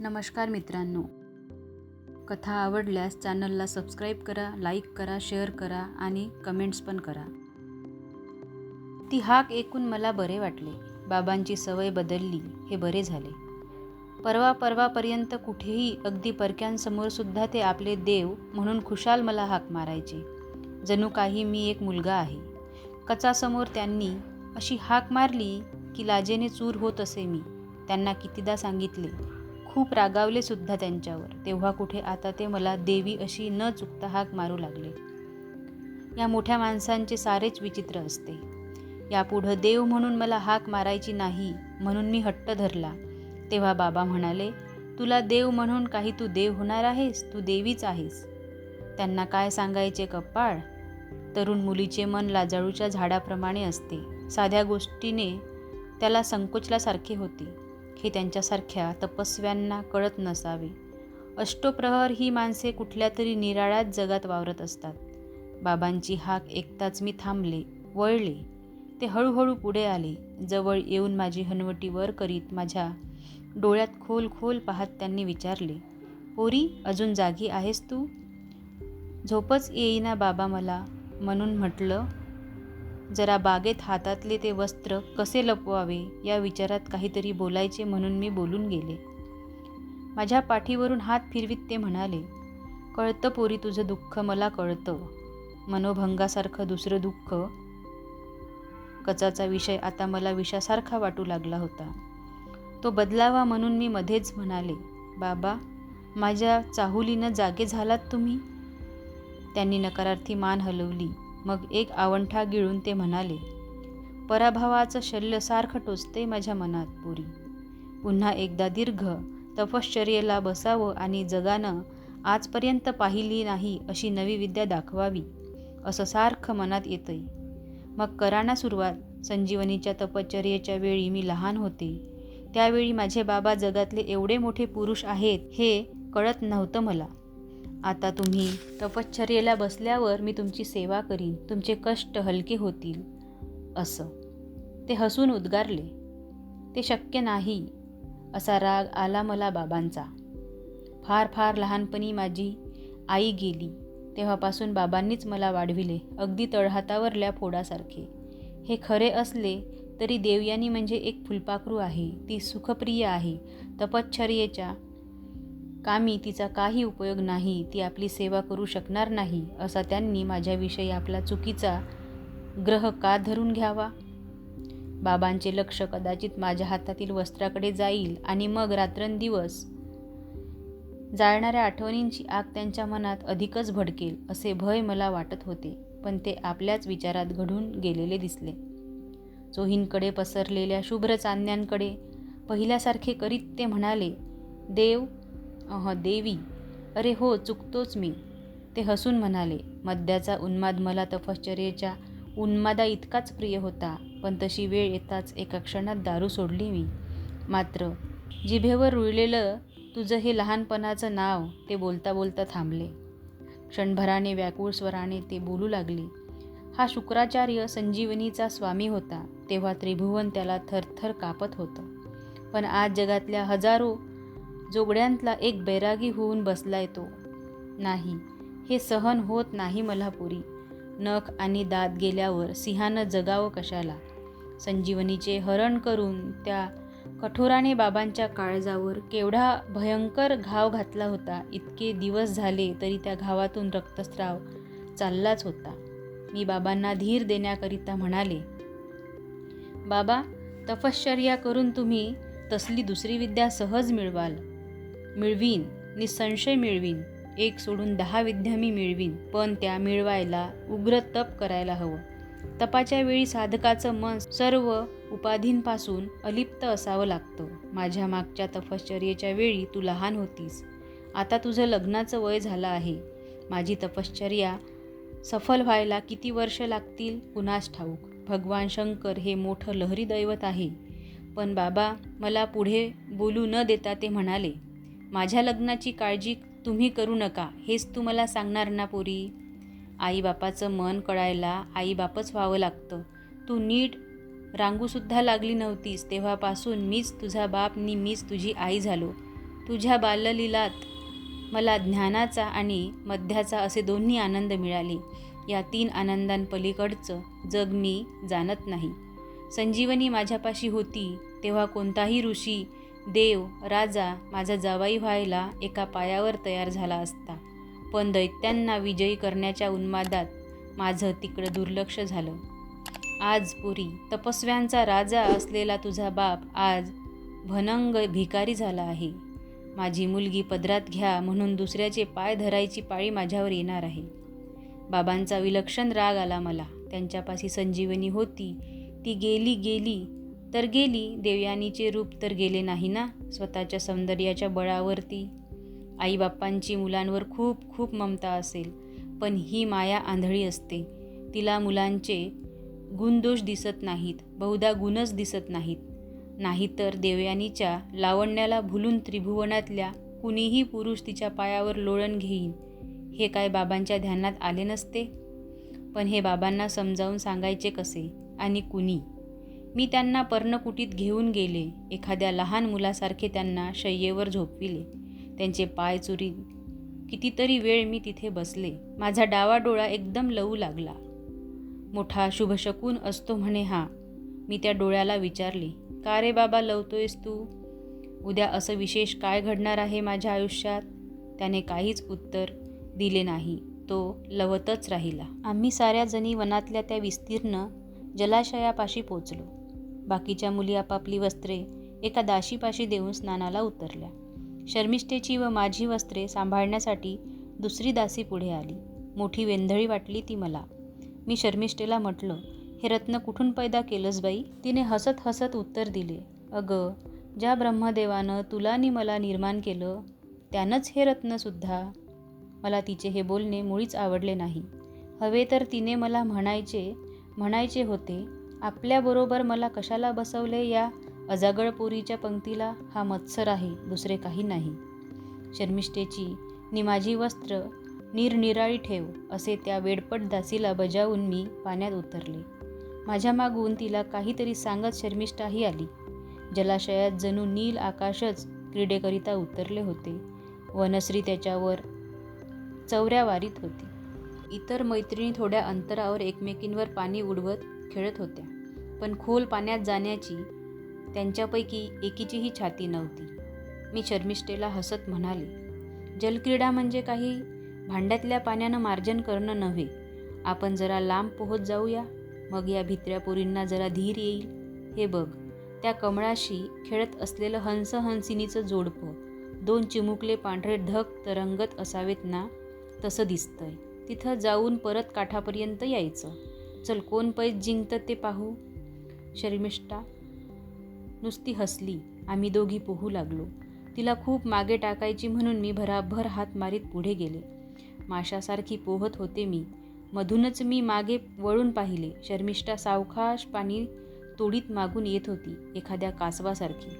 नमस्कार मित्रांनो. कथा आवडल्यास चॅनलला सबस्क्राईब करा लाईक करा शेअर करा आणि कमेंट्स पण करा. ती हाक ऐकून मला बरे वाटले. बाबांची सवय बदलली हे बरे झाले. परवा परवापर्यंत कुठेही अगदी परक्यांसमोरसुद्धा ते आपले देव म्हणून खुशाल मला हाक मारायचे. जणू काही मी एक मुलगा आहे. कचासमोर त्यांनी अशी हाक मारली की लाजेने चूर होत असे मी. त्यांना कितीदा सांगितले खूप रागावले सुद्धा त्यांच्यावर. तेव्हा कुठे आता ते मला देवी अशी न चुकता हाक मारू लागले. या मोठ्या माणसांचे सारेच विचित्र असते. यापुढं देव म्हणून मला हाक मारायची नाही म्हणून मी हट्ट धरला. तेव्हा बाबा म्हणाले तुला देव म्हणून काही तू देव होणार आहेस तू देवीच आहेस. त्यांना काय सांगायचे कप्पाळ? तरुण मुलीचे मन लाजाळूच्या झाडाप्रमाणे असते. साध्या गोष्टीने त्याला संकोचल्यासारखे होते. हे त्यांच्यासारख्या तपस्व्यांना कळत नसावे. अष्टोप्रहर ही माणसे कुठल्या तरी निराळ्याच जगात वावरत असतात. बाबांची हाक एकताच मी थांबले वळले. ते हळूहळू पुढे आले. जवळ येऊन माझी हनवटी वर करीत माझ्या डोळ्यात खोल खोल पाहत त्यांनी विचारले पोरी अजून जागी आहेस तू? झोपच येईना बाबा मला म्हणून म्हटलं जरा बागेत हातातले ते वस्त्र कसे लपवावे या विचारात काहीतरी बोलायचे म्हणून मी बोलून गेले. माझ्या पाठीवरून हात फिरवीत ते म्हणाले कळतं पोरी तुझं दुःख मला कळतं. मनोभंगासारखं दुसरं दुःख. कचाचा विषय आता मला विषासारखा वाटू लागला होता. तो बदलावा म्हणून मी मध्येच म्हणाले बाबा माझ्या चाहुलीनं जागे झालात तुम्ही? त्यांनी नकारार्थी मान हलवली. मग एक आवंठा गिळून ते म्हणाले पराभवाचं शल्य सारखं टोचते माझ्या मनात पुरी. पुन्हा एकदा दीर्घ तपश्चर्येला बसावं आणि जगानं आजपर्यंत पाहिली नाही अशी नवी विद्या दाखवावी असं सारखं मनात येतंय. मग कराना सुरुवात. संजीवनीच्या तपश्चर्येच्या वेळी मी लहान होते. त्यावेळी माझे बाबा जगातले एवढे मोठे पुरुष आहेत हे कळत नव्हतं मला. आता तुम्ही तपश्चर्येला बसल्यावर मी तुमची सेवा करीन. तुमचे कष्ट हलके होतील. असं. ते हसून उद्गारले. ते शक्य नाही. असा राग आला मला बाबांचा. फार फार लहानपणी माझी आई गेली. तेव्हापासून बाबांनीच मला वाढविले. अगदी तळहातावरल्या फोडासारखे. हे खरे असले तरी देवयानी म्हणजे एक फुलपाखरू आहे. ती सुखप्रिय आहे. तपश्चर्येच्या कामी तिचा काही उपयोग नाही ती आपली सेवा करू शकणार नाही असा त्यांनी माझ्याविषयी आपला चुकीचा ग्रह का धरून घ्यावा? बाबांचे लक्ष कदाचित माझ्या हातातील वस्त्राकडे जाईल आणि मग रात्रंदिवस जाळणाऱ्या आठवणींची आग त्यांच्या मनात अधिकच भडकेल असे भय मला वाटत होते पण ते आपल्याच विचारात घडून गेलेले दिसले. चोहींकडे पसरलेल्या शुभ्र चांदण्यांकडे पहिल्यासारखे करीत ते म्हणाले देव अह देवी अरे हो चुकतोच मी. ते हसून म्हणाले मद्याचा उन्माद मला तपश्चर्येच्या उन्मादा इतकाच प्रिय होता पण तशी वेळ येताच एका क्षणात दारू सोडली मी. मात्र जिभेवर रुळलेलं तुझं हे लहानपणाचं नाव ते बोलता बोलता थांबले. क्षणभराने व्याकुळ स्वराने ते बोलू लागले. हा शुक्राचार्य संजीवनीचा स्वामी होता तेव्हा त्रिभुवन त्याला थरथर कापत होतं. पण आज जगातल्या हजारो जोगड्यांतला एक बैरागी होऊन बसलाय तो. नाही हे सहन होत नाही मला पुरी नख आणि दात गेल्यावर सिंहानं जगावं कशाला? संजीवनीचे हरण करून त्या कठोराने बाबांच्या काळजावर केवढा भयंकर घाव घातला होता इतके दिवस झाले तरी त्या घावातून रक्तस्राव चाललाच होता. मी बाबांना धीर देण्याकरिता म्हणाले बाबा तपश्चर्या करून तुम्ही तसली दुसरी विद्या सहज मिळवाल. मिळवीन निसंशय मिळवीन एक सोडून दहा विद्या मी मिळवीन पण त्या मिळवायला उग्र तप करायला हवं. तपाच्या वेळी साधकाचं मन सर्व उपाधींपासून अलिप्त असावं लागतं. माझ्या मागच्या तपश्चर्येच्या वेळी तू लहान होतीस. आता तुझं लग्नाचं वय झालं आहे. माझी तपश्चर्या सफल व्हायला किती वर्ष लागतील कुणास ठाऊक? भगवान शंकर हे मोठं लहरी दैवत आहे. पण बाबा मला पुढे बोलू न देता ते म्हणाले माझ्या लग्नाची काळजी तुम्ही करू नका हेच तू मला सांगणार ना पोरी? आईबापाचं मन कळायला आईबापच व्हावं लागतं. तू नीट रांगूसुद्धा लागली नव्हतीस तेव्हापासून मीच तुझा बाप नि मीच तुझी आई झालो. तुझ्या बाललीलात मला ज्ञानाचा आणि मध्याचा असे दोन्ही आनंद मिळाले. या तीन आनंदांपलीकडचं जग मी जाणत नाही. संजीवनी माझ्यापाशी होती तेव्हा कोणताही ऋषी देव राजा माझा जावाई व्हायला एका पायावर तयार झाला असता. पण दैत्यांना विजयी करण्याच्या उन्मादात माझं तिकडं दुर्लक्ष झालं. आज पुरी तपस्व्यांचा राजा असलेला तुझा बाप आज भनंग भिकारी झाला आहे. माझी मुलगी पदरात घ्या म्हणून दुसऱ्याचे पाय धरायची पाळी माझ्यावर येणार आहे. बाबांचा विलक्षण राग आला मला. त्यांच्यापाशी संजीवनी होती. ती गेली गेली. तर गेली. देवयानीचे रूप तर गेले नाही ना? स्वतःच्या सौंदर्याच्या बळावरती. आईबाप्पांची मुलांवर खूप खूप ममता असेल. पण ही माया आंधळी असते. तिला मुलांचे गुणदोष दिसत नाहीत. बहुधा गुणच दिसत नाहीत. नाहीतर देवयानीच्या लावण्याला भुलून त्रिभुवनातल्या कुणीही पुरुष तिच्या पायावर लोळण घेईन. हे काय बाबांच्या ध्यानात आले नसते? पण हे बाबांना समजावून सांगायचे कसे? आणि कुणी? मी त्यांना पर्णकुटीत घेऊन गेले. एखाद्या लहान मुलासारखे त्यांना शय्येवर झोपविले. त्यांचे पाय चुरी कितीतरी वेळ मी तिथे बसले. माझा डावा डोळा एकदम लवू लागला. मोठा शुभशकून असतो म्हणे हा. मी त्या डोळ्याला विचारले का रे बाबा लवतोयस तू? उद्या असं विशेष काय घडणार आहे माझ्या आयुष्यात? त्याने काहीच उत्तर दिले नाही. तो लवतच राहिला. आम्ही साऱ्या जणी वनातल्या त्या विस्तीर्ण जलाशयापाशी पोचलो. बाकीच्या मुली आपापली वस्त्रे एका दाशीपाशी देऊन स्नानाला उतरल्या. शर्मिष्ठेची व माझी वस्त्रे सांभाळण्यासाठी दुसरी दासी पुढे आली. मोठी वेंधळी वाटली ती मला. मी शर्मिष्ठेला म्हटलं हे रत्न कुठून पैदा केलंस बाई? तिने हसत हसत उत्तर दिले अगं ज्या ब्रह्मदेवानं तुला आणि मला निर्माण केलं त्यानंच हे रत्नसुद्धा मला तिचे हे बोलणे मुळीच आवडले नाही. हवे तर तिने मला म्हणायचे म्हणायचे होते आपल्याबरोबर मला कशाला बसवले या अजागळपोरीच्या पंक्तीला हा मत्सर आहे दुसरे काही नाही. शर्मिष्ठेची नि माझी वस्त्र निरनिराळी ठेव असे त्या वेडपट दासीला बजावून मी पाण्यात उतरले. माझ्या मागून तिला काहीतरी सांगत शर्मिष्ठाही आली. जलाशयात जणू नील आकाशच क्रीडेकरिता उतरले होते. वनश्री त्याच्यावर चौऱ्या वारीत होती. इतर मैत्रिणी थोड्या अंतरावर एकमेकींवर पाणी उडवत खेळत होत्या. पण खोल पाण्यात जाण्याची त्यांच्यापैकी एकीचीही छाती नव्हती. मी शर्मिष्ठेला हसत म्हणाले जलक्रीडा म्हणजे काही भांड्यातल्या पाण्यानं मार्जन करणं नव्हे. आपण जरा लांब पोहत जाऊया. मग या भित्र्या पोरींना जरा धीर येईल. हे बघ त्या कमळाशी खेळत असलेलं हंस हंसिनीचं जोडपं. दोन चिमुकले पांढरे ढग तरंगत असावेत ना? तसं दिसतंय. तिथं जाऊन परत काठापर्यंत यायचं. चल कोण पैस जिंकतं ते पाहू. शर्मिष्ठा. नुसती हसली. आम्ही दोघी पोहू लागलो. तिला खूप मागे टाकायची म्हणून मी भराभर हात मारीत पुढे गेले. माशासारखी पोहत होते मी. मधूनच मी मागे वळून पाहिले. शर्मिष्ठा सावकाश पाणी तोडीत मागून येत होती एखाद्या कासवासारखी.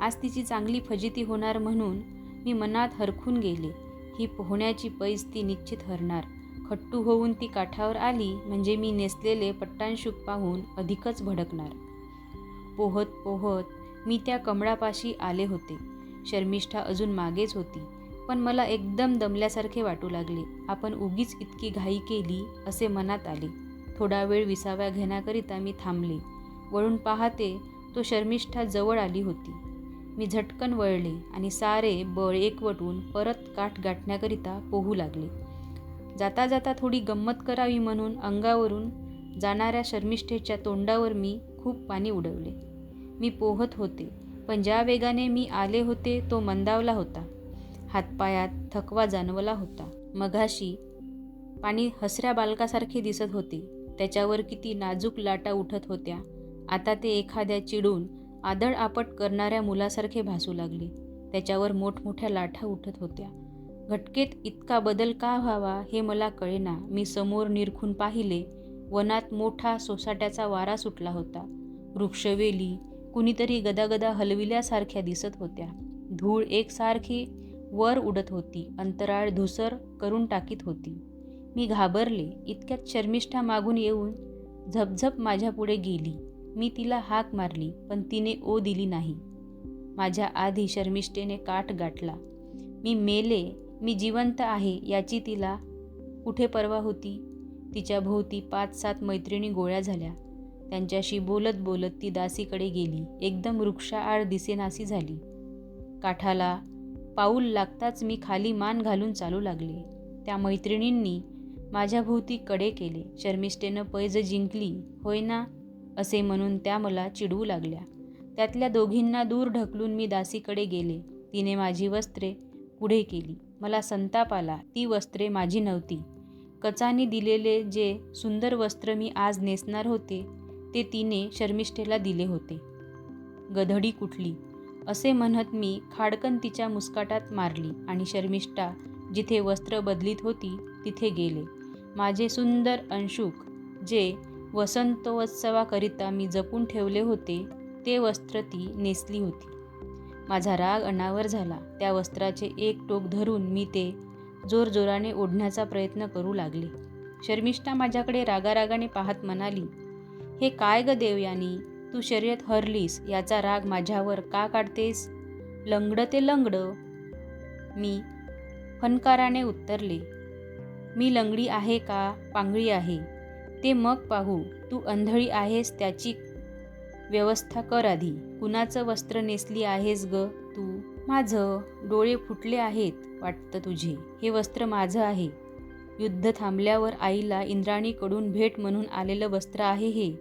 आज तिची चांगली फजिती होणार म्हणून मी मनात हरखून गेले. ही पोहण्याची पैज ती निश्चित हरणार. खट्टू होऊन ती काठावर आली म्हणजे मी नेसलेले पट्टांशुक पाहून अधिकच भडकणार. पोहत पोहत मी त्या कमळापाशी आले होते. शर्मिष्ठा अजून मागेच होती. पण मला एकदम दमल्यासारखे वाटू लागले. आपण उगीच इतकी घाई केली असे मनात आले. थोडा वेळ विसाव्या घेण्याकरिता मी थांबले. वळून पाहते तो शर्मिष्ठा जवळ आली होती. मी झटकन वळले आणि सारे बळ एकवटून परत काठ गाठण्याकरिता पोहू लागले. जाता जाता थोडी गंमत करावी म्हणून अंगावरून जाणाऱ्या शर्मिष्ठेच्या तोंडावर मी खूप पाणी उडवले. मी पोहत होते पण ज्या वेगाने मी आले होते तो मंदावला होता. हातपायात थकवा जाणवला होता. मघाशी पाणी हसऱ्या बालकासारखे दिसत होते. त्याच्यावर किती नाजूक लाटा उठत होत्या. आता ते एखाद्या चिडून आदळ आपट करणाऱ्या मुलासारखे भासू लागले. त्याच्यावर मोठमोठ्या लाटा उठत होत्या. घटकेत इतका बदल का व्हावा हे मला कळेना. मी समोर निरखून पाहिले. वनात मोठा सोसाट्याचा वारा सुटला होता. वृक्षवेली कुणीतरी गदागदा हलविल्यासारख्या दिसत होत्या. धूळ एकसारखी वर उडत होती. अंतराळ धुसर करून टाकीत होती. मी घाबरले. इतक्यात शर्मिष्ठा मागून येऊन झपझप माझ्यापुढे गेली. मी तिला हाक मारली पण तिने ओ दिली नाही. माझ्या आधी शर्मिष्ठेने काठ गाठला. मी मेले मी जिवंत आहे याची तिला कुठे पर्वा होती? तिच्या भोवती पाच सात मैत्रिणी गोळ्या झाल्या. त्यांच्याशी बोलत बोलत ती दासीकडे गेली. एकदम वृक्षाआड दिसेनासी झाली. काठाला पाऊल लागताच मी खाली मान घालून चालू लागले. त्या मैत्रिणींनी माझ्याभोवती कडे केले. शर्मिष्ठेनं पैज जिंकली. होय ना? असे म्हणून त्या मला चिडवू लागल्या. त्यातल्या दोघींना दूर ढकलून मी दासीकडे गेले. तिने माझी वस्त्रे पुढे केली. मला संताप आला. ती वस्त्रे माझी नव्हती. कचानी दिलेले जे सुंदर वस्त्र मी आज नेसणार होते ते तिने शर्मिष्ठेला दिले होते. गधडी कुठली? असे म्हणत मी खाडकन तिच्या मुस्काटात मारली आणि शर्मिष्ठा जिथे वस्त्र बदलीत होती तिथे गेले. माझे सुंदर अंशुक जे वसंतोत्सवाकरिता मी जपून ठेवले होते ते वस्त्र ती नेसली होती. माझा राग अनावर झाला. त्या वस्त्राचे एक टोक धरून मी ते जोरजोराने ओढण्याचा प्रयत्न करू लागले. शर्मिष्ठा माझ्याकडे रागारागाने पाहत म्हणाली हे काय ग देवयानी तू शर्यत हरलीस याचा राग माझ्यावर का काढतेस? लंगड ते लंगड. मी फनकाराने उत्तरले मी लंगडी आहे का? पांगळी आहे. ते मग पाहू. तू अंधळी आहेस त्याची व्यवस्था कर आधी. कुणाचं वस्त्र नेसली आहेस ग तू? माझं. डोळे फुटले आहेत वाटतं तुझे. हे वस्त्र माझं आहे. युद्ध थांबल्यावर आईला इंद्राणीकडून भेट म्हणून आलेलं वस्त्र आहे हे.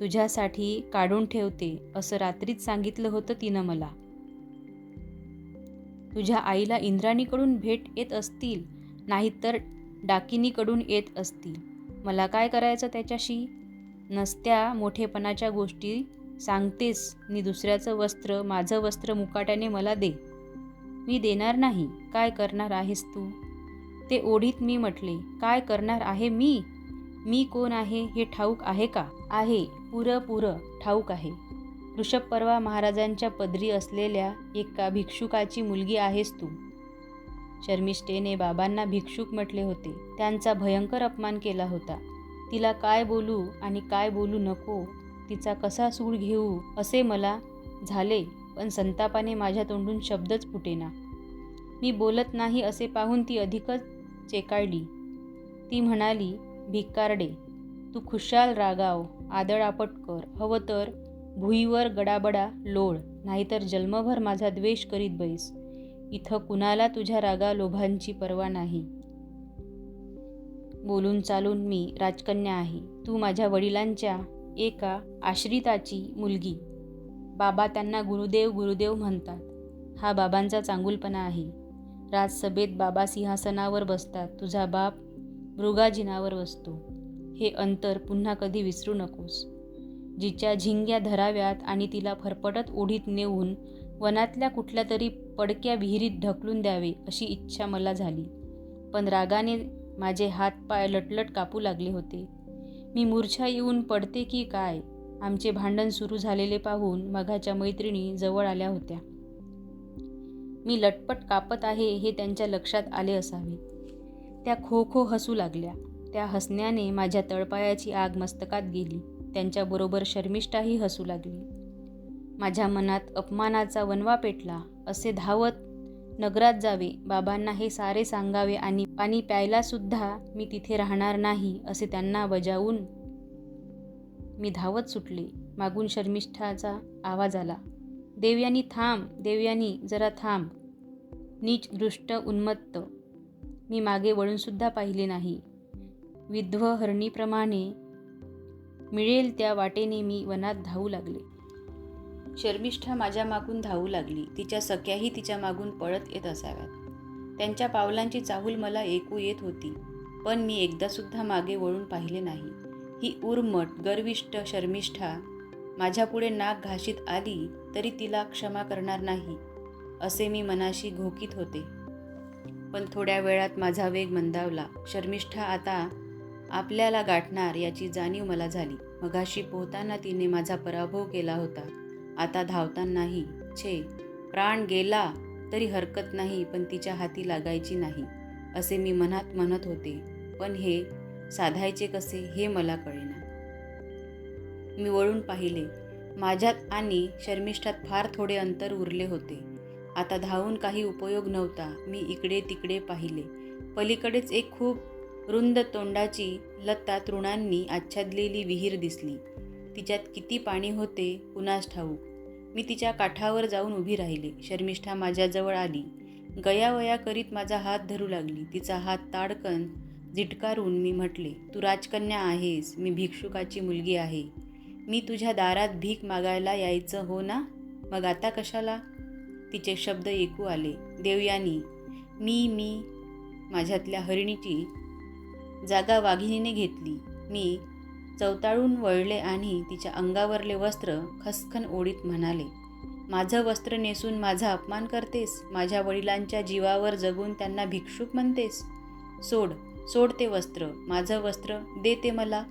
तुझ्यासाठी काढून ठेवते असं रात्रीच सांगितलं होतं तिनं मला. तुझ्या आईला इंद्राणीकडून भेट येत असतील नाहीतर डाकिनीकडून येत असतील. मला काय करायचं त्याच्याशी? नसत्या मोठेपणाच्या गोष्टी सांगतेस. नि दुसऱ्याचं वस्त्र माझं वस्त्र मुकाट्याने मला दे. मी देणार नाही. काय करणार आहेस तू? ते ओढीत मी म्हटले काय करणार आहे मी? मी कोण आहे? हे ठाऊक आहे का? आहे. पुरं पुरं. ठाऊक आहे. ऋषभ परवा महाराजांच्या पदरी असलेल्या एका भिक्षुकाची मुलगी आहेस तू. शर्मिष्ठेने बाबांना भिक्षुक म्हटले होते. त्यांचा भयंकर अपमान केला होता. तिला काय बोलू आणि काय बोलू नको तिचा कसा सूड घेऊ असे मला झाले पण संतापाने माझ्या तोंडून शब्दच फुटेना. मी बोलत नाही असे पाहून ती अधिकच चेकाळली. ती म्हणाली भिकारडे तू खुशाल रागाव आदळापट कर. हवं तर भुईवर गडाबडा लोळ नाहीतर जन्मभर माझा द्वेष करीत बैस. इथं कुणाला तुझ्या रागा लोभांची पर्वा नाही. बोलून चालून मी राजकन्या आहे. तू माझ्या वडिलांच्या एका आश्रिताची मुलगी. बाबा त्यांना गुरुदेव गुरुदेव म्हणतात. हा बाबांचा चांगुलपणा आहे. राजसभेत बाबा सिंहासनावर बसतात. तुझा बाप मृगाजिनावर बसतो. हे अंतर पुन्हा कधी विसरू नकोस. जिच्या झिंग्या धराव्यात आणि तिला फरफटत ओढीत नेऊन वनातल्या कुठल्या तरी पडक्या विहिरीत ढकलून द्यावे अशी इच्छा मला झाली. पण रागाने माझे हात पाय लटलट कापू लागले होते. मी मूर्छा येऊन पडते की काय? आमचे भांडण सुरू झालेले पाहून मघाच्या मैत्रिणी जवळ आल्या होत्या. मी लटपट कापत आहे हे त्यांच्या लक्षात आले असावे. त्या खो खो हसू लागल्या. त्या हसण्याने माझ्या तळपायाची आग मस्तकात गेली. त्यांच्याबरोबर शर्मिष्ठाही हसू लागली. माझ्या मनात अपमानाचा वनवा पेटला असे धावत नगरात जावे. बाबांना हे सारे सांगावे आणि पाणी प्यायलासुद्धा मी तिथे राहणार नाही असे त्यांना बजावून मी धावत सुटले. मागून शर्मिष्ठाचा आवाज आला. देवयानी थांब देवयानी जरा थांब. नीच दृष्ट उन्मत्त. मी मागे वळूनसुद्धा पाहिले नाही. विध्व हरणीप्रमाणे मिळेल त्या वाटेने मी वनात धावू लागले. शर्मिष्ठा माझ्या मागून धावू लागली. तिच्या सख्याही तिच्या मागून पळत येत असाव्यात. त्यांच्या पावलांची चाहूल मला ऐकू येत होती पण मी एकदासुद्धा मागे वळून पाहिले नाही. ही उर्मट गर्विष्ठ शर्मिष्ठा माझ्यापुढे नाक घाशीत आली तरी तिला क्षमा करणार नाही असे मी मनाशी घोकीत होते. पण थोड्या वेळात माझा वेग मंदावला. शर्मिष्ठा आता आपल्याला गाठणार याची जाणीव मला झाली. मगाशी पोहताना तिने माझा पराभव केला होता. आता धावतानाही छे प्राण गेला तरी हरकत नाही पण तिच्या हाती लागायची नाही असे मी मनात म्हणत होते. पण हे साधायचे कसे हे मला कळेना. मी वळून पाहिले. माझ्यात आणि शर्मिष्ठात फार थोडे अंतर उरले होते. आता धावून काही उपयोग नव्हता. मी इकडे तिकडे पाहिले. पलीकडेच एक खूप रुंद तोंडाची लता तृणांनी आच्छादलेली विहीर दिसली. तिच्यात किती पाणी होते कुणास ठाऊक. मी तिच्या काठावर जाऊन उभी राहिले. शर्मिष्ठा माझ्याजवळ आली. गयावया करीत माझा हात धरू लागली. तिचा हात ताडकन झिटकारून मी म्हटले तू राजकन्या आहेस. मी भिक्षुकाची मुलगी आहे. मी तुझ्या दारात भीक मागायला यायचं हो ना? मग आता कशाला? तिचे शब्द ऐकू आले. देवयानी मी मी माझ्यातल्या हरिणीची जागा वाघिणीने घेतली. मी चवताळून वळले आणि तिच्या अंगावरले वस्त्र खसखन ओढीत म्हणाले माझं वस्त्र नेसून माझा अपमान करतेस? माझ्या वडिलांच्या जीवावर जगून त्यांना भिक्षुक म्हणतेस? सोड सोड ते वस्त्र माझं वस्त्र दे ते मला.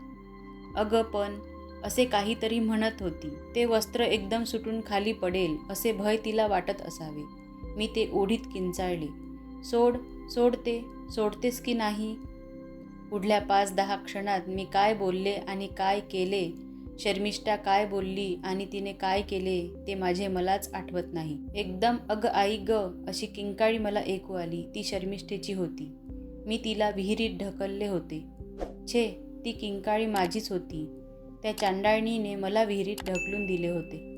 अगं पण असे काहीतरी म्हणत होती. ते वस्त्र एकदम सुटून खाली पडेल असे भय तिला वाटत असावे. मी ते ओढीत किंचाळले. सोड सोडते सोडतेस की नाही? पुढल्या पाच दहा क्षणात मी काय बोलले आणि काय केले? शर्मिष्ठा काय बोलली आणि तिने काय केले ते माझे मलाच आठवत नाही. एकदम अग आई ग अशी किंकाळी मला ऐकू आली. ती शर्मिष्ठेची होती. मी तिला विहिरीत ढकलले होते. छे ती किंकाळी माझीच होती. त्या चांडाळणीने मला विहिरीत ढकलून दिले होते.